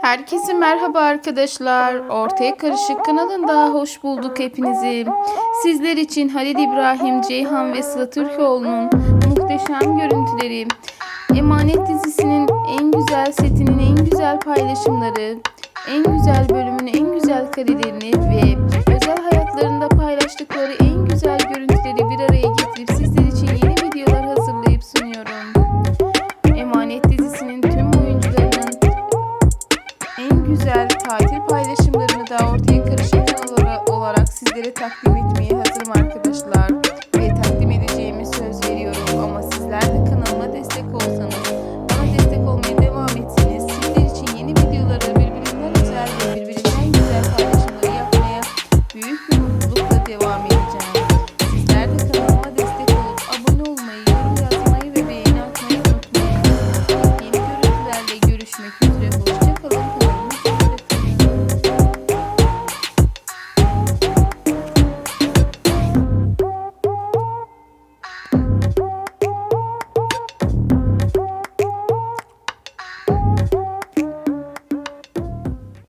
Herkese merhaba arkadaşlar. Ortaya Karışık kanalında hoş bulduk hepinizi. Sizler için Halil İbrahim, Ceyhan ve Sıla Türkoğlu'nun muhteşem görüntüleri, Emanet dizisinin en güzel setinin en güzel paylaşımları, en güzel bölümünün en güzel karelerini ve özel hayatlarında paylaştıkları en güzel görüntüleri bir araya güzel tatil paylaşımlarını da ortaya karışık kanal olarak sizlere takdim etmeye hazırım arkadaşlar. Ve takdim edeceğimi söz veriyorum ama sizler de kanalıma destek olsanız, bana destek olmaya devam etseniz sizler için yeni videoları birbirinden özel ve birbirinden güzel paylaşımları yapmaya büyük bir mutlulukla devam edeceğim. Sizler de kanalıma destek olup abone olmayı, yorum yazmayı ve beğeni atmayı unutmayın. Yeni görüntülerle görüşmek üzere. Hoşçakalın.